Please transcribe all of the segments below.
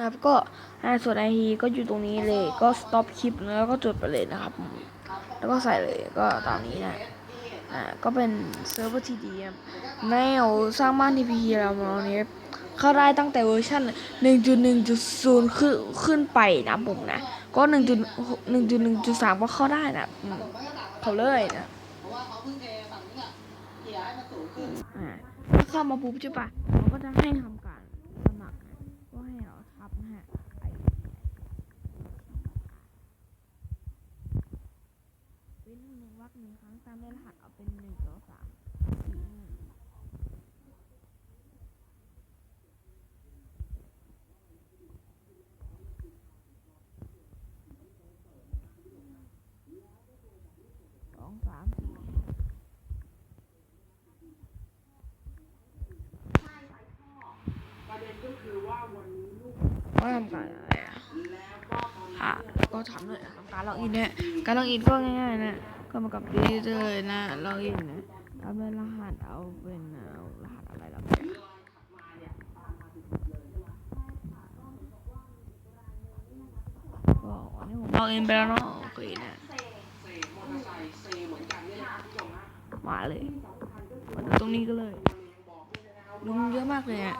นะครับก็อ่าส่วนไอทีก็อยู่ตรงนี้เลยก็สต็อปคลิปแล้วก็จดไปเลยนะครับ แล้วก็ใส่เลยก็ตามนี้นะอ่าก็เป็นเซิร์ฟเวอร์ที่ดีแนวสร้างบ้านที่พีเรามาเนี้ยเข้าได้ตั้งแต่เวอร์ชัน1.1.0ขึ้นขึ้นไปนะผมนะ ก็ 1.1.3 ก็เข้าได้นะอืมเขาเลยนะอ่าถ้าเข้ามาปุ๊บใช่ปะเขาก็จะให้ทำการสมัครก็ให้เรา ทับนะไอเป็นหนึ่งวักหนึ่งครั้งตามด้วยรหัสเอาเป็นหนึ่งสองสามสี่ก็ ทำการอะไรอะค่ะก็ทำเลยทำการล็อกอินเนี่ยการล็อกอินก็ง่ายๆนะก็มากับดีเลยนะล็อกอินนะเอาเป็นรหัสเอาเป็นเอารหัสอะไรแล้วกันก็อันนี้ผมล็อกอินไปแล้วเนาะโอเคนะมาเลยมาดูตรงนี้ก็เลยลุงเยอะมากเลยอะ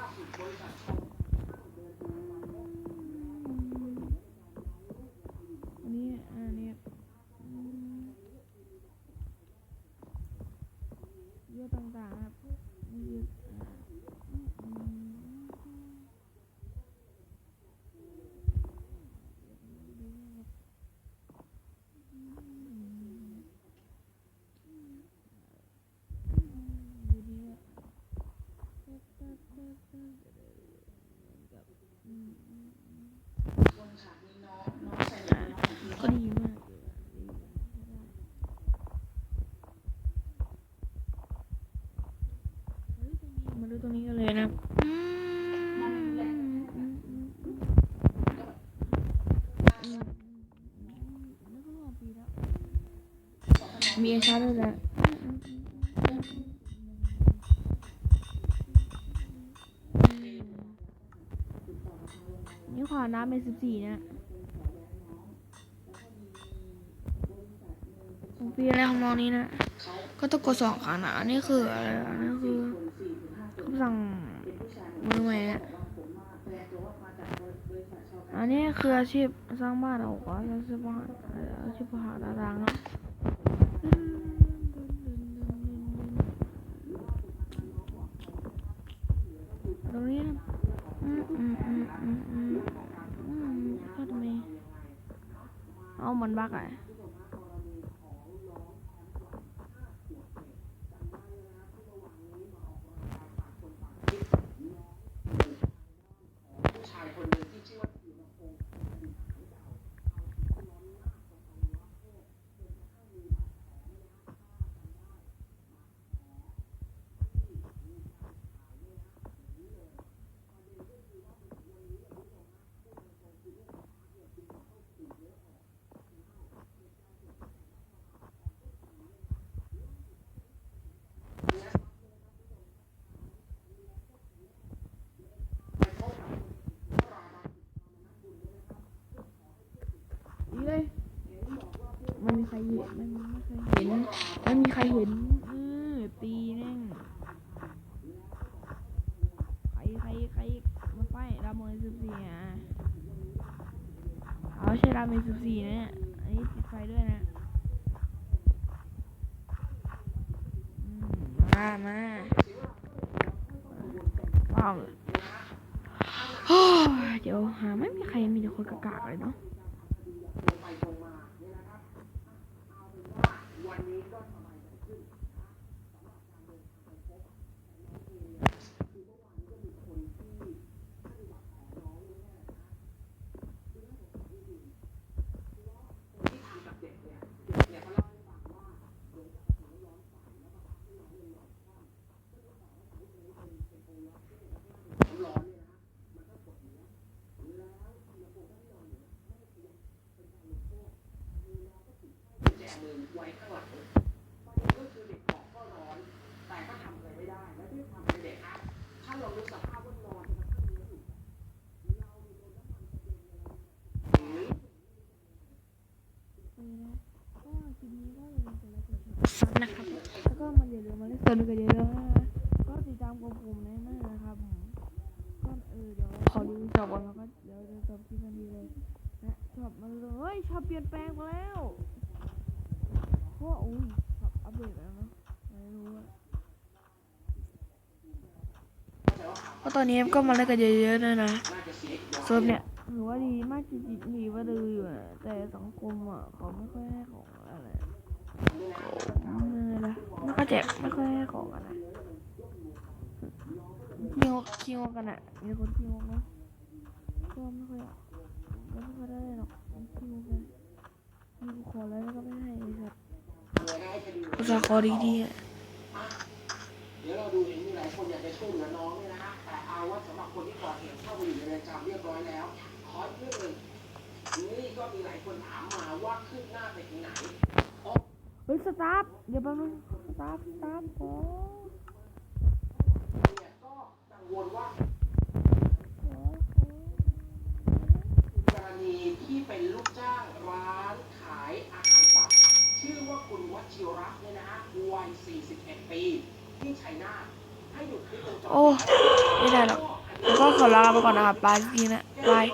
อันนี้อันนี้อืม เยอะต่างๆครับนี่คืออ่าอืมอืมอยู่ดีอะอืมอืมอืม ก็ดีมากเลยอะดีเฮ้ยตรงนี้มาดูตรงนี้กันเลยนะอืมอืมอืมอืมอืมแล้วก็รอบปีแล้ว มีไอชาร์ด้วยแหละนี่ขวาน้ำเป็นสิบสี่นะของปีอะไรของน้องนี้นะ ก็ต้องกดสองครั้งนะอันนี้คืออะไรอันนี้คือคำสั่งมือใหม่นะอันนี้คืออาชีพสร้างบ้านเอาก่อนอาชีพบ้านอาชีพหาตารางนะ เอามันบักอะ ใครเห็นมันไม่เคยเห็นมันมีใครเห็นเออตีแน่งใครใครใครมาไฟรามอนสิบสี่อะเอาใช่รามอนสิบสี่นะเนี่ยอันนี้ติดไฟด้วยนะมมามาว้าวเดี๋ยวหาไม่มีใครมีแต่คนกากๆเลยเนาะ นะครับ แล้วก็มันอย่าลืมมาเล่นสนุกกันเยอะๆนะก็ติดตามกลุ่มๆในนั้นนะครับก็เออเดี๋ยวขอรีจบก่อนแล้วก็เดี๋ยวจะจบที่มันดีเลยนะชอบมันเลยชอบเปลี่ยนแปลงไปแล้วเพ่ออุ้ยชอบอัปเดตแล้วเนาะไม่รู้อะก็ตอนนี้ก็มาเล่นกันเยอะๆนะนะเซิร์ฟเนี่ยถือว่าดีมากจริงๆหนีว่าดื้ออยู่แต่สังคมอะเขาไม่ค่อยให้ของ อะไรไม่ละไม่ค่อยแจกไม่ค่อยให้ของกันนะคิวคิวกันอะมีคนคิวเนาะก็ไม่ค่อยอะไม่ค่อยได้หรอกคิวกันคิวขอแล้วก็ไม่ให้เลยครับภาษาห์ขอดีๆอะเดี๋ยวเราดูเห็นมีหลายคนอยากจะช่วยเหลือน้องเนี่ยนะฮะแต่เอาว่าสำหรับคนที่ก่อเหตุเข้าไปอยู่ในเรือนจำเรียบร้อยแล้วขออีกเรื่องหนึ่ง นี่ก็มีหลายคนถามมาว่าขึ้นหน้าไปถึงไหนเฮ้ยสตาร์ทเดี๋ยวแป๊บนึงสตาร์ทสตาร์ทขอเนี่ยก็กังวลว่า กรณีที่เป็นลูกจ้างร้านขายอาหารสัตว์ชื่อว่าคุณวชิรัตน์เนี่ยนะฮะวัย 41 ปีที่ชัยนาทให้หยุดคลิปวงจรโอ้ ไม่ได้หรอกแล้วก็ขอลาไปก่อนนะครับบายจริงนะบาย